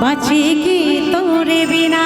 বাঁচি কি তোরে বিনা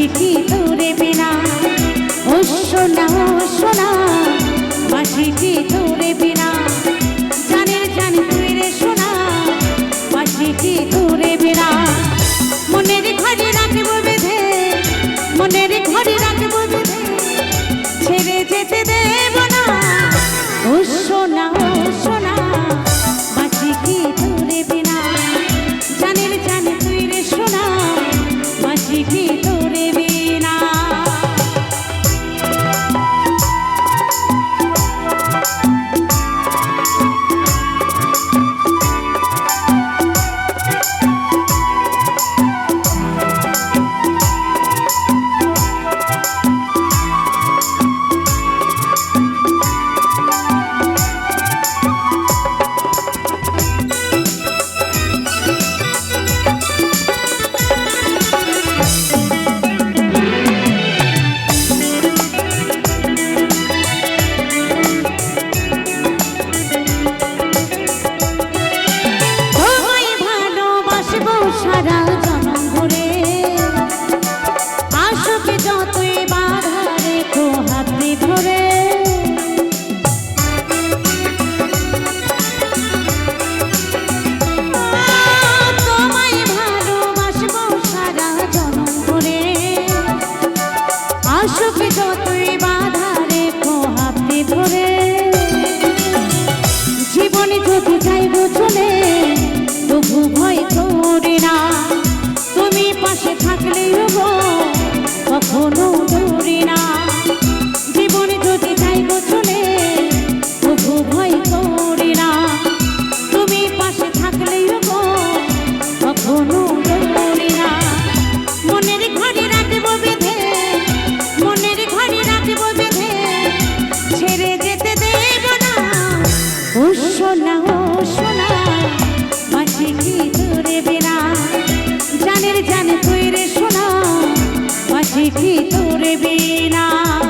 বাঁশিটি তোরে বিনা ও সোনা ও সোনা বাঁশিটি তোরে বিনা জানের জান তুই রে সোনা বাঁশিটি তোরে বিনা মনের ঘরে রাখব বেঁধে, মনের ঘরে রাখব বেঁধে। ছেড়ে যেতে দেব না। ও সোনা আসবে যতই বাধারে পোহাতে ধরে। জীবনে যদি যাইব চলে তবু ভয় করি না। তুমি পাশে থাকলেও más.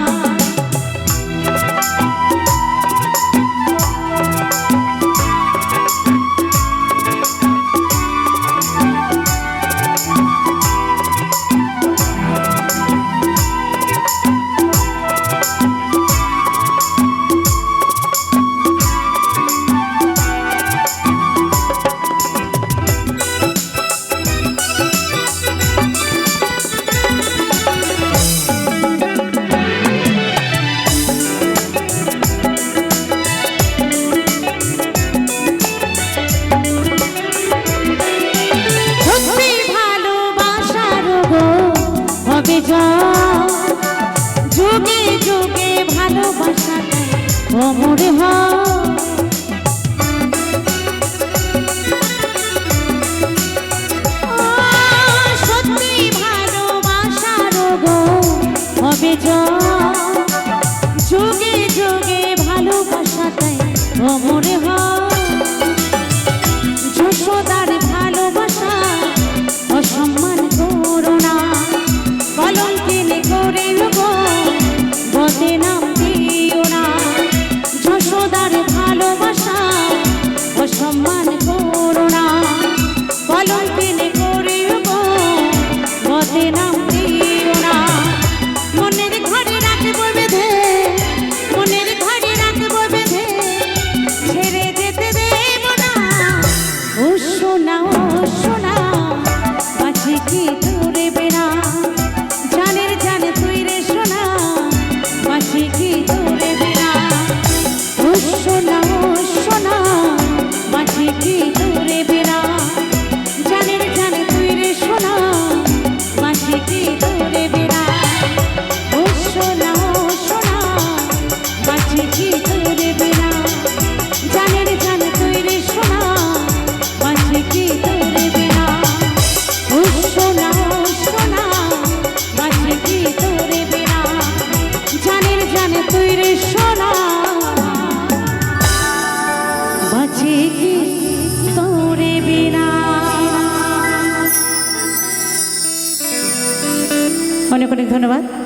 ভালোবাসাটাই ভালোবাসার গো হবে ধন্যবাদ